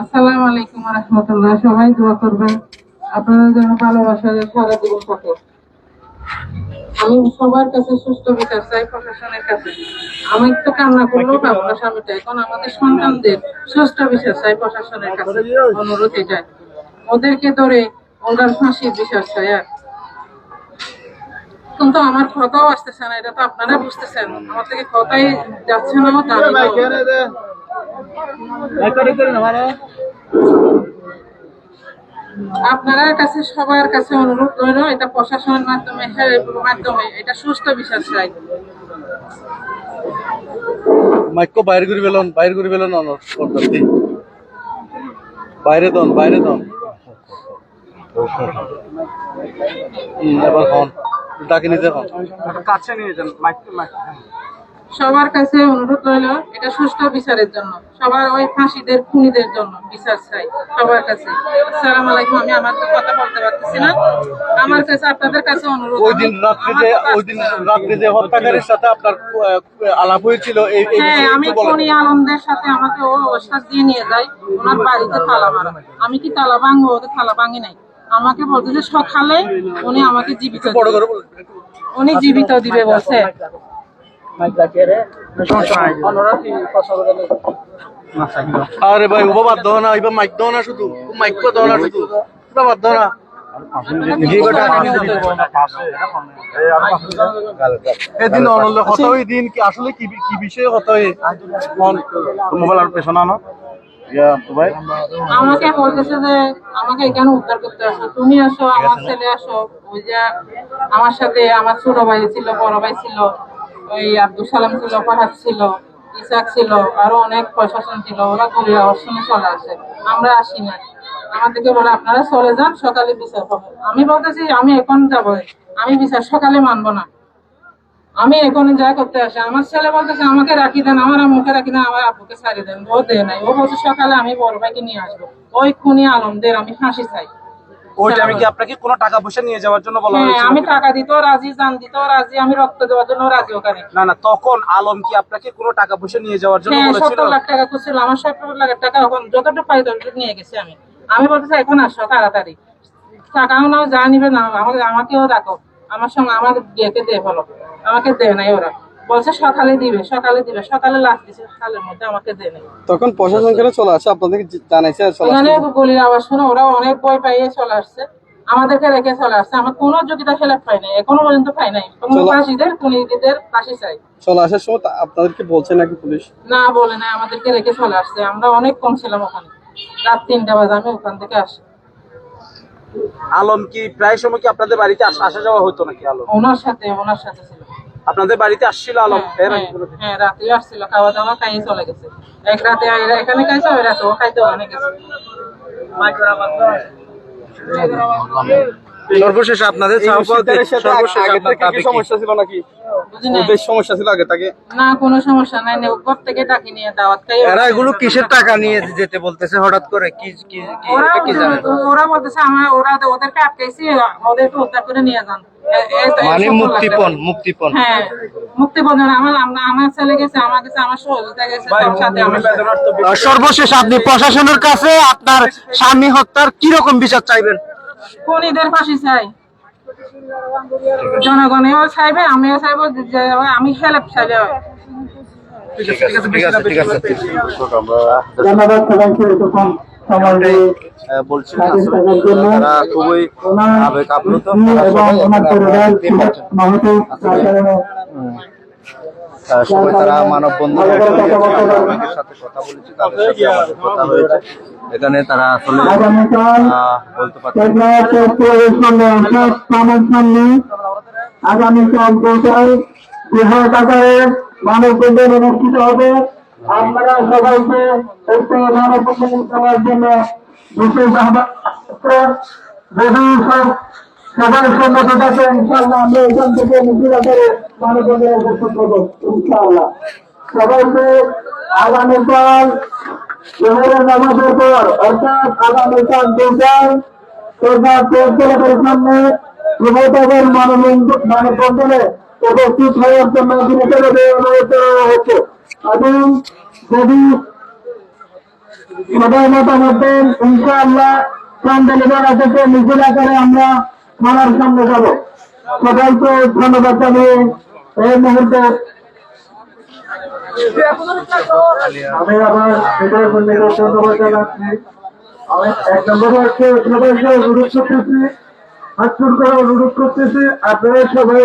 আসসালামু আলাইকুম রহমতুল্লাহ, সবাই দোয়া করবেন। ভালোবাসার সারা জীবন থাকে আমি সবার কাছে সুস্থ বিচার চাই, প্রশাসনের কাছে। আমি তো কান্না করলেও পাবো না, স্বামীটা। এখন আমাদের সন্তানদের সুস্থ বিচার চাই, প্রশাসনের কাছে। অনুরোধ এটাই। ওদেরকে ধরে ওনার ফাঁসির বিচার চাই আর কিন্তু আমার কথাও আসতেছে না এটা তো আপনারা বুঝতেছেন। আমার থেকে কথাই যাচ্ছে না দাবি আপনার কাছে সবার কাছে অনুরোধ রইল এটা প্রশাসনের মাধ্যমে হেল্পের মাধ্যমে এটা সুস্থ বিচার চাই। মাইক্য বাইরে করে বেলন বাইরে করে বেলন অনর করতে বাইরে দন বাইরে দন। এবার খন ডাকে নিতে খন কাছে নিয়ে যান মাইক মাইক সবার কাছে অনুরোধ রইল এটা সুষ্ঠু বিচারের জন্য। সবার ওই ফাঁসিদের খুনিদের জন্য বিচার চাই সবার কাছে। আসসালামু আলাইকুম আমি আমার তো কথা বলতে পারতেছি না। আমার কাছে আপনাদের কাছে অনুরোধ। ওই দিন আমি- রাত্রে আমার যে কথা ওই দিন রাত্রে যে হত্যাকারীর সাথে আপনার আলাপ হয়েছিল এই হ্যাঁ আমি আনন্দের সাথে আমাকে ও ওষাদ দিয়ে নিয়ে যায় ওনার বাড়িতে তালা মারা। আমি কি তালা ভাঙবো ওদের তালা ভাঙি নাই? আমাকে বলতে যে সকালে উনি আমাকে জীবিত। উনি জীবিত দিবে বলছে। আরে ভাই দাও না এবার মাইক দাও না শুধু মাইক দাও না শুধু। বাদ না এদিন অনল কথা ওই দিন কি আসলে কি কি বিষয়ে কথা মোবাইল আর পেছনে আমাকে বলতেছে যে, আমাকে এখানে উদ্ধার করতে আসো তুমি আসো, আমার ছেলে আসো। ওই যে আমার সাথে আমার ছোট ভাই ছিল, বড় ভাই ছিল, ওই আব্দুল সালাম ছিল, ফাহাদ ছিল ইসাক ছিল, আরও অনেক প্রশাসন ছিল, ওরা গরিয়া অসমে চলে আসে। আমরা আসি না। আমাদেরকে বলে, আপনারা চলে যান, সকালে বিচার হবে। আমি বলতেছি, আমি এখন যাব। আমি বিচার সকালে মানবো না। আমি এখন যা করতে আসি আমার ছেলে বলতেছে আমাকে রাখি দেন আমার আম্মুকে রাখি দেন আমার আব্বুকে ছাড়ি দেন ও দেয় নাই। ও বলছে সকালে আমি বড় ভাইকে নিয়ে আসব। ওই খুনি আলমদের আমি ফাঁসি চাই। ওই টাইমে কি আপনাকে কোনো টাকা পয়সা নিয়ে যাওয়ার জন্য বলা হ্যাঁ হয়েছিল আমি টাকা দিতেও রাজি জান দিতেও রাজি আমি রক্ত দেওয়ার জন্য রাজি ওখানে না না তখন আলম কি আপনাকে কোনো টাকা পয়সা নিয়ে যাওয়ার জন্য হ্যাঁ বলেছিল? লাখ টাকা করছিল আমার সত্তর লাখ টাকা এখন যতটুকু পাই ততটুকু নিয়ে গেছি আমি। আমি বলতেছি এখন আসো তাড়াতাড়ি। টাকাও নাও যা নিবে না আমাকে আমাকেও রাখো আমার সঙ্গে আমার বিয়েকে দিয়ে ফেলো আমাকে দেয় নাই ওরা। বলছে সকালে দিবে সকালে দিবে সকালে লাস্ট দিছে সকালের মধ্যে আমাকে দেয় নাই। তখন প্রশাসন কেন চলে আসে? আপনাদেরকে জানাইছে চলে এখানে গুলির আওয়াজ শুনে ওরা অনেক ভয় পাইয়ে চলে আসছে। আমাদেরকে রেখে চলে আসছে। আমার কোনো যোগ্যতা খেলাপ পাই নাই এখনও পর্যন্ত পাই নাই। কোনো চলো। ফাঁসিদের খুনিদের ফাঁসি চাই। চলে আসার সময় আপনাদেরকে বলছে নাকি পুলিশ? না বলে না আমাদেরকে রেখে চলে আসছে। আমরা অনেক কম ছিলাম ওখানে। রাত তিনটা বাজে আমি ওখান থেকে আসি। আলম কি প্রায় সময় কি আপনাদের বাড়িতে আসা আসা যাওয়া হতো নাকি আলম? ওনার সাথে ওনার সাথে। আপনাদের বাড়িতে আসছিল আলম? হ্যাঁ, হ্যাঁ, হ্যাঁ রাতে আসছিল খাওয়া দাওয়া খাইয়ে চলে গেছে। এক রাতে এখানে খাইছে ওই রাতে ও খাইতে গেছে। সর্বশেষ আপনাদের এই সিদ্ধারের সাথে সর্বশেষ আগে আপনার থেকে কি দাবি কি? সমস্যা ছিল নাকি? বুঝি নাই? ওদের সমস্যা ছিল আগে থেকে। না কোনো সমস্যা নাই না উপর থেকে ডাকি নিয়ে দাওয়াত খাই এরা এগুলো কিসের টাকা নিয়ে যেতে বলতেছে? হঠাৎ করে কি কি কি ওরা জানেন ওরা বলতেছে আমার ওরা ওদেরকে আটকাইছি ওদেরকে উদ্ধার করে নিয়ে যান। মানে মুক্তিপণ মুক্তিপণ হ্যাঁ মুক্তিপণ আমার আমার- আমার ছেলে গেছে আমার কাছে আমার সহযোগিতা গেছে ভাই, সাথে আমার সাথে। বেদনার তো বেশি। আর সর্বশেষ আপনি প্রশাসনের কাছে আপনার স্বামী হত্যার কি রকম বিচার চাইবেন খুনিদের ফাঁসি চাই জনগণেও চাইবে আমিও চাইব আমি হেল্প হয়। ঠিক আছে ঠিক আছে ঠিক আছে ধন্যবাদ সবাইকে বলছিলেন স্বাধীন থাকার জন্য তারা খুবই ওনার আবেগ আপ্লুত স্ত্রী এবং ওনার পরিবার মাহতো রাজধানী আহ, সবাই তারা মানববন্ধন সাথে কথা বলেছি তাদের সাথে আমাদের কথা হয়েছে। এখানে তারা আসলে আগামীকাল বলতে কোথায় বৃহৎ আকারে মানববন্ধন অনুষ্ঠিত হবে। আপনারা সবাইকে একটি মানববন্ধন করার জন্য বিশেষ আহ্বান যদি সব সবাই সম্মত থাকে ইনশাল্লাহ আমরা এখান থেকে মুক্তি আকারে মানববন্ধন উপস্থিত হব, ইনশাআল্লাহ। সবাইকে আগামীকাল নামাজের পর, অর্থাৎ আগামীকাল পৌরসভার সামনে উপস্থিত হওয়ার জন্য অনুরোধ করা হচ্ছে। এবং যদি সবাই মতামত দেন ইনশাআল্লাহ আমরা থানার সামনে যাব। ধন্যবাদ জানিয়ে এই মুহূর্তে আমি আবার আমি এক নম্বরে হচ্ছে করতেছি, হাত অনুরোধ করতেছি, আপনারা সবাই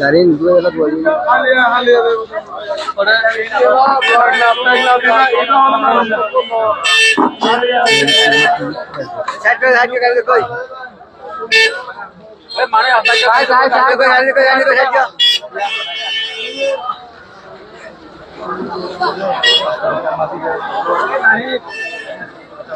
গাড়ি নিয়ে গেল বলি হালিয়া হালিয়া ওরে সাইডে সাইডে গাড়ি কই মানে আপনাকে সাইড সাইড সাইড গাড়ি কই গাড়ি কই side Thank you. Hey,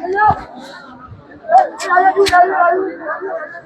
hello. Hey, hello.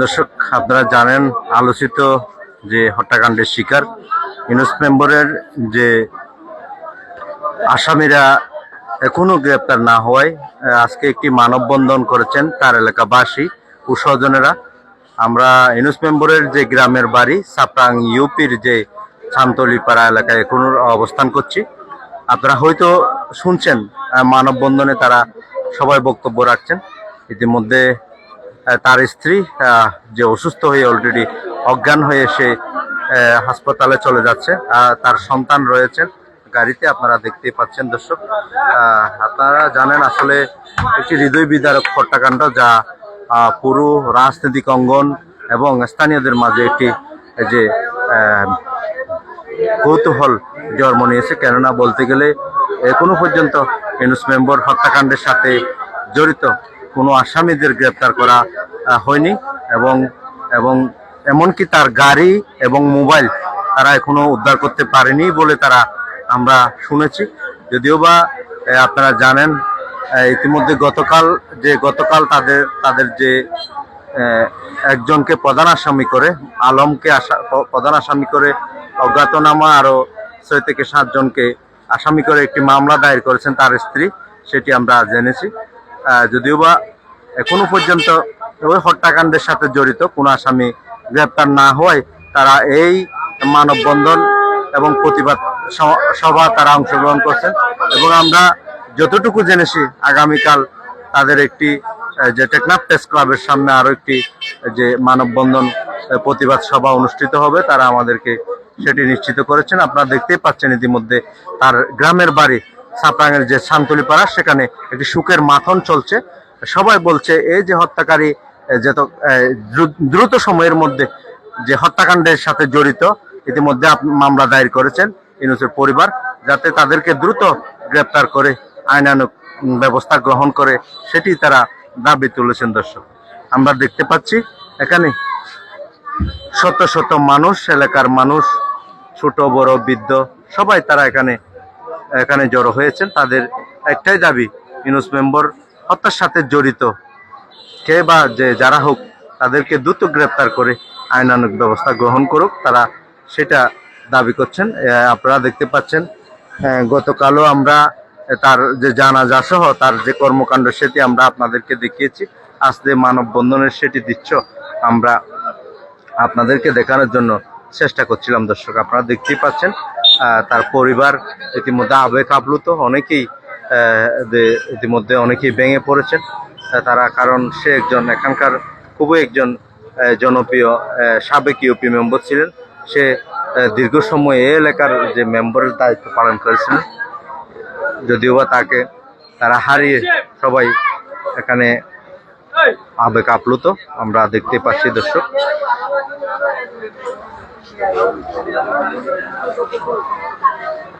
দর্শক আপনারা জানেন আলোচিত যে হত্যাকাণ্ডের শিকার। ইউনুস মেম্বরের যে আসামিরা এখনও গ্রেপ্তার না হওয়ায় আজকে একটি মানববন্ধন করেছেন তার এলাকাবাসী ও স্বজনেরা। আমরা ইউনুস মেম্বরের যে গ্রামের বাড়ি, সাপ্রাং ইউপির যে ছান্তলিপাড়া এলাকায় এখনও অবস্থান করছি। আপনারা হয়তো শুনছেন মানববন্ধনে তারা সবাই বক্তব্য রাখছেন। ইতিমধ্যে তার স্ত্রী যে অসুস্থ হয়ে অলরেডি অজ্ঞান হয়ে সে হাসপাতালে চলে যাচ্ছে। তার সন্তান রয়েছেন গাড়িতে, আপনারা দেখতেই পাচ্ছেন দর্শক। আপনারা জানেন আসলে একটি হৃদয় বিদারক হত্যাকাণ্ড যা পুরো রাজনৈতিক অঙ্গন এবং স্থানীয়দের মাঝে একটি যে কৌতূহল জন্ম নিয়েছে। কেননা বলতে গেলে এখনও পর্যন্ত ইউনুস মেম্বর হত্যাকাণ্ডের সাথে জড়িত কোনো আসামিদের গ্রেপ্তার করা হয়নি এবং এবং এমনকি তার গাড়ি এবং মোবাইল তারা এখনও উদ্ধার করতে পারেনি বলে তারা আমরা শুনেছি। যদিও বা আপনারা জানেন ইতিমধ্যে গতকাল যে, গতকাল তাদের তাদের যে একজনকে প্রধান আসামি করে, আলমকে আসা- প্রধান আসামি করে অজ্ঞাতনামা আরও ছয় থেকে সাতজনকে আসামি করে একটি মামলা দায়ের করেছেন তার স্ত্রী, সেটি আমরা জেনেছি। যদিও বা, এখনও পর্যন্ত ওই হত্যাকাণ্ডের সাথে জড়িত কোনো আসামি গ্রেপ্তার না হওয়ায় তারা এই মানববন্ধন এবং প্রতিবাদ সভা তারা অংশগ্রহণ করছেন। এবং আমরা যতটুকু জেনেছি, আগামীকাল তাদের একটি যে টেকনাফ প্রেস ক্লাবের সামনে আরও একটি যে মানববন্ধন প্রতিবাদ সভা অনুষ্ঠিত হবে, তারা আমাদেরকে সেটি নিশ্চিত করেছেন। আপনারা দেখতেই পাচ্ছেন ইতিমধ্যে তার গ্রামের বাড়ি, সাপরাঙের যে শান্তলিপাড়া সেখানে একটি সুখের মাথন চলছে। সবাই বলছে, এই যে হত্যাকারী যত দ্রুত সময়ের মধ্যে যে হত্যাকাণ্ডের সাথে জড়িত, ইতিমধ্যে মামলা দায়ের করেছেন ইউনুসের পরিবার, যাতে তাদেরকে দ্রুত গ্রেপ্তার করে আইনানুক ব্যবস্থা গ্রহণ করে, সেটি তারা দাবি তুলেছেন দর্শক। আমরা দেখতে পাচ্ছি, এখানে শত শত মানুষ, এলাকার মানুষ, ছোট, বড়, বৃদ্ধ, সবাই তারা এখানে এখানে জড়ো হয়েছেন। তাদের একটাই দাবি, ইউনুস মেম্বর হত্যার সাথে জড়িত কে বা যে যারা হোক, তাদেরকে দ্রুত গ্রেপ্তার করে আইনানুক ব্যবস্থা গ্রহণ করুক। তারা সেটা দাবি করছেন। আপনারা দেখতে পাচ্ছেন গতকালও আমরা তার যে জানাজা সহ তার যে কর্মকাণ্ড সেটি আমরা আপনাদেরকে দেখিয়েছি। আজকে মানববন্ধনের সেটি দিচ্ছ, আমরা আপনাদেরকে দেখানোর জন্য চেষ্টা করছিলাম দর্শক। আপনারা দেখতেই পাচ্ছেন তার পরিবার ইতিমধ্যে আবেগ আপ্লুত। অনেকেই ইতিমধ্যে অনেকেই ভেঙে পড়েছেন। তারা, কারণ সে একজন, এখানকার খুবই একজন জনপ্রিয় সাবেক ইউপি মেম্বার ছিলেন। সে দীর্ঘ সময় এই এলাকার যে মেম্বারের দায়িত্ব পালন করেছিলেন, যদিও বা তাকে, তারা হারিয়ে সবাই এখানে আবেগ আপ্লুত। আমরা দেখতে পাচ্ছি দর্শক।